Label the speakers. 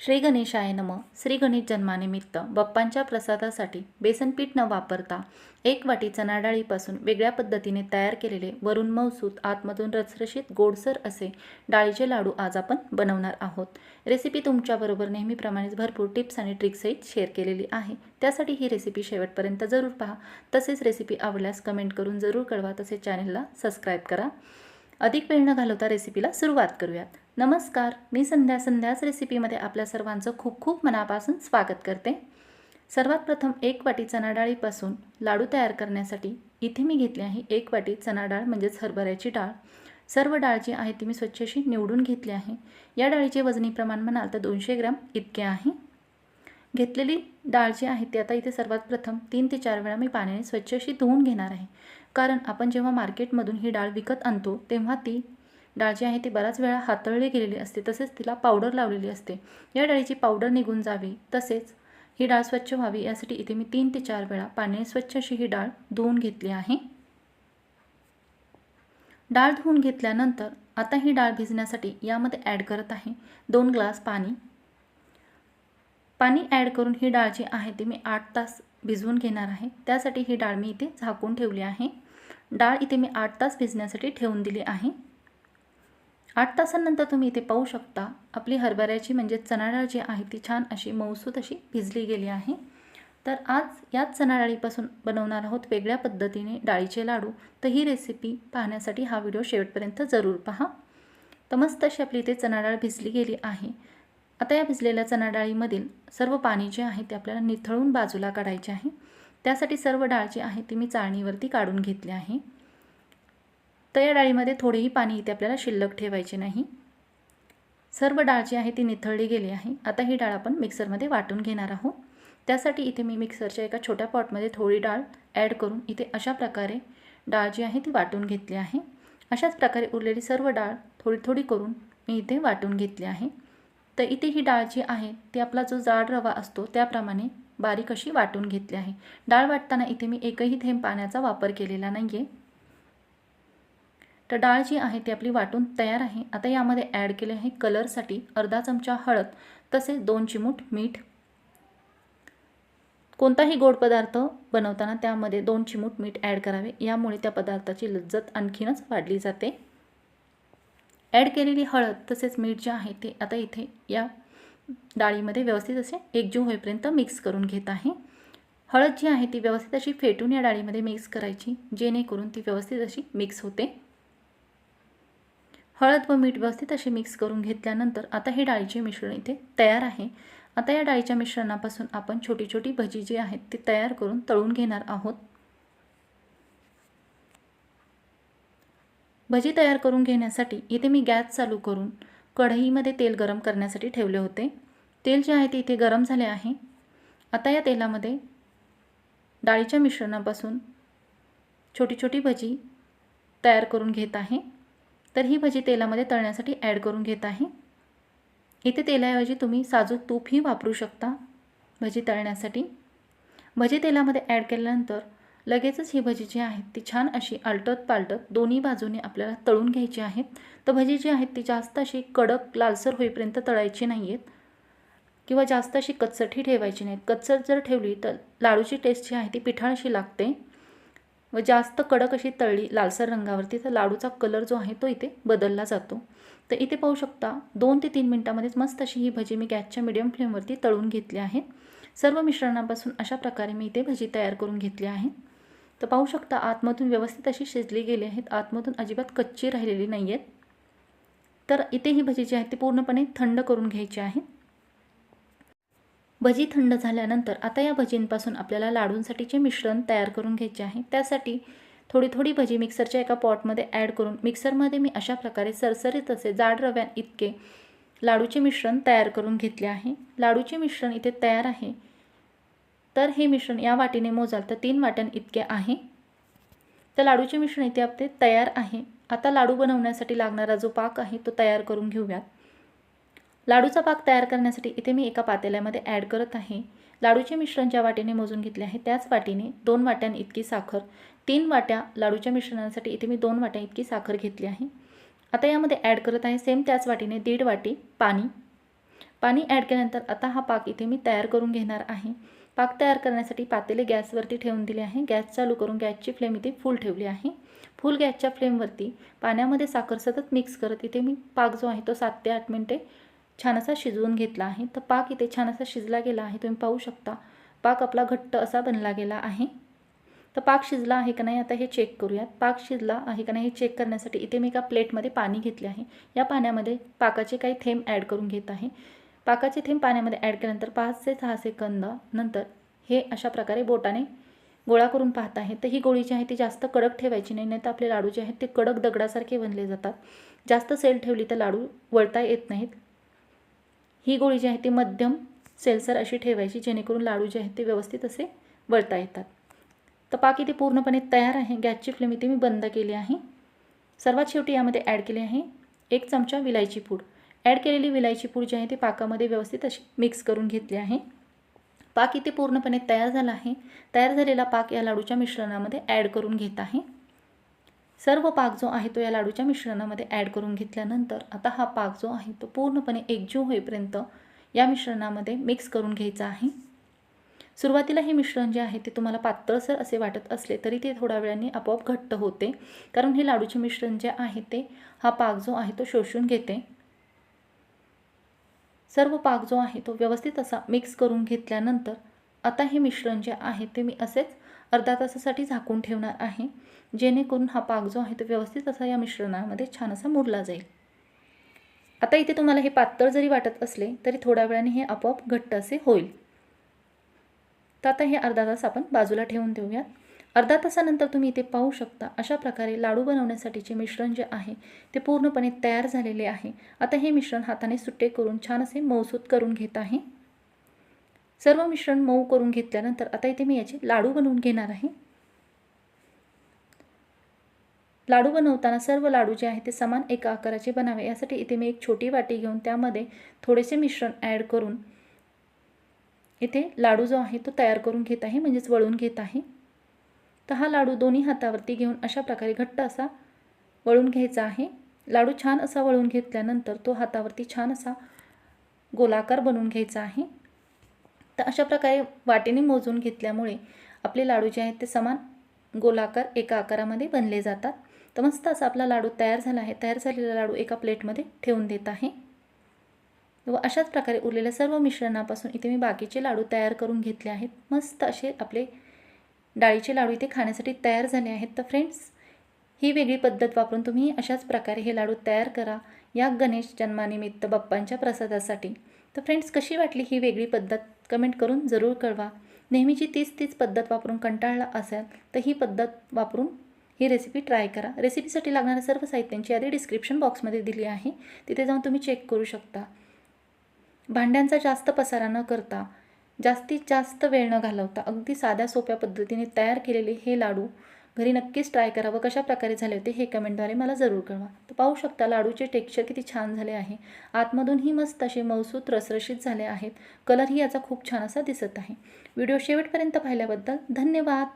Speaker 1: श्री गणेशाय नम. श्री गणेश जन्मानिमित्त बाप्पांच्या प्रसादासाठी बेसनपीठ न वापरता एक वाटी चणा डाळीपासून वेगळ्या पद्धतीने तयार केलेले वरून मौसूत आतमधून रसरशीत गोडसर असे डाळीचे लाडू आज आपण बनवणार आहोत. रेसिपी तुमच्याबरोबर नेहमीप्रमाणेच भरपूर टिप्स आणि ट्रिक्ससहित शेअर केलेली आहे. त्यासाठी ही रेसिपी शेवटपर्यंत जरूर पहा. तसेच रेसिपी आवडल्यास कमेंट करून जरूर कळवा. तसेच चॅनलला सबस्क्राईब करा. अधिक वेळ न घालवता रेसिपीला सुरुवात करूयात. नमस्कार मी संध्या संध्याच रेसिपीमध्ये आपल्या सर्वांचं खूप खूप मनापासून स्वागत करते. सर्वात प्रथम एक वाटी चणा डाळीपासून लाडू तयार करण्यासाठी इथे मी घेतली आहे एक वाटी चणा डाळ म्हणजेच हरभऱ्याची डाळ. सर्व डाळ जी आहे ती मी स्वच्छ अशी निवडून घेतली आहे. या डाळीचे वजनी प्रमाण म्हणाल तर दोनशे ग्रॅम इतके आहे. घेतलेली डाळ जी आहे ती आता इथे सर्वात प्रथम तीन ते चार वेळा मी पाण्याने स्वच्छ अशी धुवून घेणार आहे. कारण आपण जेव्हा मार्केटमधून ही डाळ विकत आणतो तेव्हा ती डाळ जी आहे ती बराच वेळा हातळली गेलेली असते तसेच तिला पावडर लावलेली असते. या डाळीची पावडर निघून जावी तसेच ही डाळ स्वच्छ व्हावी यासाठी इथे मी तीन ते चार वेळा पाण्याने स्वच्छ अशी ही डाळ धुवून घेतली आहे. डाळ धुवून घेतल्यानंतर आता ही डाळ भिजण्यासाठी यामध्ये ॲड करत आहे दोन ग्लास पाणी. पाणी ॲड करून ही डाळ जी आहे ती मी आठ तास भिजवून घेणार आहे. त्यासाठी ही डाळ मी इथे झाकून ठेवली आहे. डाळ इथे मी आठ तास भिजण्यासाठी ठेवून दिली आहे. आठ तासांनंतर तुम्ही इथे पाहू शकता. आपली हरभऱ्याची म्हणजे चणाडाळ जी आहे ती छान अशी मऊसूत अशी भिजली गेली आहे. तर आज याच चणा डाळीपासून बनवणार आहोत वेगळ्या पद्धतीने डाळीचे लाडू. तर ही रेसिपी पाहण्यासाठी हा व्हिडिओ शेवटपर्यंत जरूर पहा. तर मस्त अशी आपली इथे चणाडाळ भिजली गेली आहे. आता या भिजलेल्या चणा डाळीमधील सर्व पाणी जे आहे ते आपल्याला निथळून बाजूला काढायचे आहे. त्यासाठी सर्व डाळ जी आहे ती मी चाळणीवरती काढून घेतली आहे. तर या डाळीमध्ये थोडेही पाणी इथे आपल्याला शिल्लक ठेवायचे नाही. सर्व डाळ जी आहे ती निथळली गेली आहे. आता ही डाळ आपण मिक्सरमध्ये वाटून घेणार आहोत. त्यासाठी इथे मी मिक्सरच्या एका छोट्या पॉटमध्ये थोडी डाळ ॲड करून इथे अशा प्रकारे डाळ जी आहे ती वाटून घेतली आहे. अशाच प्रकारे उरलेली सर्व डाळ थोडी थोडी करून मी इथे वाटून घेतली आहे. तर इथे ही डाळ जी आहे ती आपला जो जाड रवा असतो त्याप्रमाणे बारीक अशी वाटून घेतली आहे. डाळ वाटताना इथे मी एकही थेंब पाण्याचा वापर केलेला नाही आहे तर डाळ जी आहे ती आपली वाटून तयार आहे. आता यामध्ये ॲड केले आहे कलरसाठी अर्धा चमचा हळद तसेच दोन चिमूट मीठ. कोणताही गोड पदार्थ बनवताना त्यामध्ये दोन चिमूट मीठ ॲड करावे. यामुळे त्या पदार्थाची लज्जत आणखीनच वाढली जाते. ॲड केलेली हळद तसेच मीठ जे आहे ते आता इथे या डाळीमध्ये व्यवस्थित असे एकजीव होईपर्यंत मिक्स करून घेत आहे. हळद जी आहे ती व्यवस्थित अशी फेटून या डाळीमध्ये मिक्स करायची जेणेकरून ती व्यवस्थित अशी मिक्स होते. हळद व मीठ व्यवस्थित असे मिक्स करून घेतल्यानंतर आता हे डाळीचे मिश्रण इथे तयार आहे. आता या डाळीच्या मिश्रणापासून आपण छोटी छोटी भजी जी आहेत ती तयार करून तळून घेणार आहोत. भजी तयार करून घेण्यासाठी इथे मी गॅस चालू करून कढईमध्ये तेल गरम करण्यासाठी ठेवले होते. तेल जे आहे ते इथे गरम झाले आहे. आता या तेलामध्ये डाळीच्या मिश्रणापासून छोटी छोटी भजी तयार करून घेत आहे. तर ही भजी तेलामध्ये तळण्यासाठी ॲड करून घेत आहे. इथे तेलाऐवजी तुम्ही साजूक तूपही वापरू शकता भजी तळण्यासाठी. भजी तेलामध्ये ॲड केल्यानंतर लगेचच ही भजी जी आहेत ती छान अशी आलटत पालटत दोन्ही बाजूने आपल्याला तळून घ्यायची आहेत तर भजी जी आहेत ती जास्त अशी कडक लालसर होईपर्यंत तळायची नाही आहेत किंवा जास्त अशी कच्चटही ठेवायची नाहीत कच्चट जर ठेवली तर लाडूची टेस्ट जी आहे ती पिठाळशी लागते. व जास्त कडक अशी तळली लालसर रंगावरती तर लाडूचा कलर जो आहे तो इथे बदलला जातो. तर इथे पाहू शकता दोन ते तीन मिनटामध्येच मस्त अशी ही भजी मी गॅसच्या मिडियम फ्लेमवरती तळून घेतली आहे. सर्व मिश्रणापासून अशा प्रकारे मी इथे भजी तयार करून घेतली आहे. तर पाहू शकता आतमधून व्यवस्थित अशी शिजली गेली आहेत. आतमधून अजिबात कच्ची राहिलेली नाही आहेत तर इथे ही भजी जी आहे ती पूर्णपणे थंड करून घ्यायची आहे. भजी थंड झाल्यानंतर आता या भजींपासून आपल्याला लाडूंसाठीचे मिश्रण तयार करून घ्यायचे आहे. त्यासाठी थोडी थोडी भजी मिक्सरच्या एका पॉटमध्ये ॲड करून मिक्सरमध्ये मी अशा प्रकारे सरसरीत असे जाड रव्या इतके लाडूचे मिश्रण तयार करून घेतले आहे. लाडूचे मिश्रण इथे तयार आहे. तर हे मिश्रण या वाटीने मोजाल तर तीन वाट्यां इतके आहे. तर लाडूचे मिश्रण इथे आपले तयार आहे. आता लाडू बनवण्यासाठी लागणारा जो पाक आहे तो तयार करून घेऊयात. लाडूचा पाक तयार करण्यासाठी इथे मी एका पातेल्यामध्ये ॲड करत आहे. लाडूचे मिश्रण ज्या वाटीने मोजून घेतले आहे त्याच वाटीने दोन वाट्यां इतकी साखर तीन वाट्या लाडूच्या मिश्रणासाठी इथे मी दोन वाट्या इतकी साखर घेतली आहे. आता यामध्ये ॲड करत आहे सेम त्याच वाटीने दीड वाटी पाणी. पाणी ॲड केल्यानंतर आता हा पाक इथे मी तयार करून घेणार आहे. पाक तयार करण्यासाठी पातेले गॅसवरती ठेवून दिले आहे. गॅस चालू करून गॅसची फ्लेम इथे फुल ठेवली आहे. फुल गॅसच्या फ्लेमवरती पाण्यामध्ये साखर सतत मिक्स करत इथे मी पाक जो आहे तो सात ते आठ मिनटे छान असा शिजवून घेतला आहे. तर पाक इथे छान असा शिजला गेला आहे. तुम्ही पाहू शकता. पाक आपला घट्ट असा बनला गेला आहे. तर पाक शिजला आहे का नाही आता हे चेक करूयात. पाक शिजला आहे का नाही हे चेक करण्यासाठी इथे मी एका प्लेटमध्ये पाणी घेतले आहे. या पाण्यामध्ये पाकाचे काही थेंब ॲड करून घेत आहे. पाकाचे थेंब पाण्यामध्ये ॲड केल्यानंतर पाच ते सहा सेकंद नंतर हे अशा प्रकारे बोटाने गोळा करून पाहत आहे. तर ही गोळी जी आहे ती जास्त कडक ठेवायची नाही नाही तर आपले लाडू जे आहेत ते कडक दगडासारखे बनले जातात. जास्त सेल ठेवली तर लाडू वळता येत नाहीत. ही गोळी जी आहे ती मध्यम सेलसर अशी ठेवायची जेणेकरून लाडू जे आहेत ते व्यवस्थित असे वळता येतात. तर पाक इथे पूर्णपणे तयार आहे. गॅसची फ्लेम इथे मी बंद केली आहे. सर्वात शेवटी यामध्ये ॲड केली आहे एक चमचा विलायची पूड. ॲड केलेली विलायची पूड जी आहे ती पाकामध्ये व्यवस्थित अशी मिक्स करून घेतली आहे. पाक इथे पूर्णपणे तयार झाला आहे. तयार झालेला पाक या लाडूच्या मिश्रणामध्ये ॲड करून घेत आहे. सर्व पाक जो आहे तो या लाडूच्या मिश्रणामध्ये ॲड करून घेतल्यानंतर आता हा पाक जो आहे तो पूर्णपणे एकजीव होईपर्यंत या मिश्रणामध्ये मिक्स करून घ्यायचा आहे. सुरुवातीला हे मिश्रण जे आहे ते तुम्हाला पातळसर असे वाटत असले तरी ते थोड्या वेळाने आपोआप घट्ट होते. कारण हे लाडूचे मिश्रण जे आहे ते हा पाक जो आहे तो शोषून घेते. सर्व पाक जो आहे तो व्यवस्थित असा मिक्स करून घेतल्यानंतर आता हे मिश्रण जे आहे ते मी असेच अर्धा तासासाठी झाकून ठेवणार आहे. जेणेकरून हा पाक जो आहे तो व्यवस्थित असा या मिश्रणामध्ये छान असा मुरला जाईल. आता इथे तुम्हाला हे पातळ जरी वाटत असले तरी थोड्या वेळाने हे आपोआप घट्ट असे होईल. तर आता हे अर्धा तास आपण बाजूला ठेवून देऊयात. अर्धा तासानंतर तुम्ही इथे पाहू शकता अशा प्रकारे लाडू बनवण्यासाठीचे मिश्रण जे आहे ते पूर्णपणे तयार झालेले आहे. आता हे मिश्रण हाताने सुट्टे करून छान असे मऊसूत करून घेत आहे. सर्व मिश्रण मऊ करून घेतल्यानंतर आता इथे मी याचे लाडू बनवून घेणार आहे. लाडू बनवताना सर्व लाडू जे आहे ते समान एका आकाराचे बनावे. यासाठी इथे मी एक छोटी वाटी घेऊन त्यामध्ये थोडेसे मिश्रण ॲड करून इथे लाडू जो आहे तो तयार करून घेत आहे म्हणजेच वळून घेत आहे. तर हा लाडू दोन्ही हातावरती घेऊन अशा प्रकारे घट्ट असा वळून घ्यायचा आहे. लाडू छान असा वळून घेतल्यानंतर तो हातावरती छान असा गोलाकार बनवून घ्यायचा आहे. तर अशा प्रकारे वाटेने मोजून घेतल्यामुळे आपले लाडू जे आहेत ते समान गोलाकार एका आकारामध्ये बनले जातात. तर मस्त असा आपला लाडू तयार झाला आहे. तयार झालेला लाडू एका प्लेटमध्ये ठेवून देत आहे. व अशाच प्रकारे उरलेल्या सर्व मिश्रणापासून इथे मी बाकीचे लाडू तयार करून घेतले आहेत. मस्त असे आपले डाळीचे लाडू इथे खाण्यासाठी तयार झाले आहेत. तर फ्रेंड्स ही वेगळी पद्धत वापरून तुम्ही अशाच प्रकारे हे लाडू तयार करा. या गणेश जन्मानिमित्त बाप्पांच्या प्रसादासाठी. तर फ्रेंड्स कशी वाटली ही वेगळी पद्धत? कमेंट करून जरूर कळवा. नेहमीची तीच तीच पद्धत वापरून कंटाळला असेल तर ही पद्धत वापरून ही रेसिपी ट्राय करा. रेसिपीसाठी लागणाऱ्या सर्व साहित्यांची यादी डिस्क्रिप्शन बॉक्समध्ये दिली आहे. तिथे जाऊन तुम्ही चेक करू शकता. भांड्यांचा जास्त पसारा न करता जास्तीत जास्त वेळ न घालवता अगदी साध्या सोप्या पद्धतीने तयार केलेले हे लाडू घरी नक्कीच ट्राय करा व कशा प्रकारे झाले होते हे कमेंटद्वारे मला जरूर कळवा. तर पाहू शकता लाडूचे टेक्स्चर किती छान झाले आहे. आतमधूनही मस्त असे मौसूत रसरशीत झाले आहेत कलरही याचा खूप छान असा दिसत आहे. व्हिडिओ शेवटपर्यंत पाहिल्याबद्दल धन्यवाद.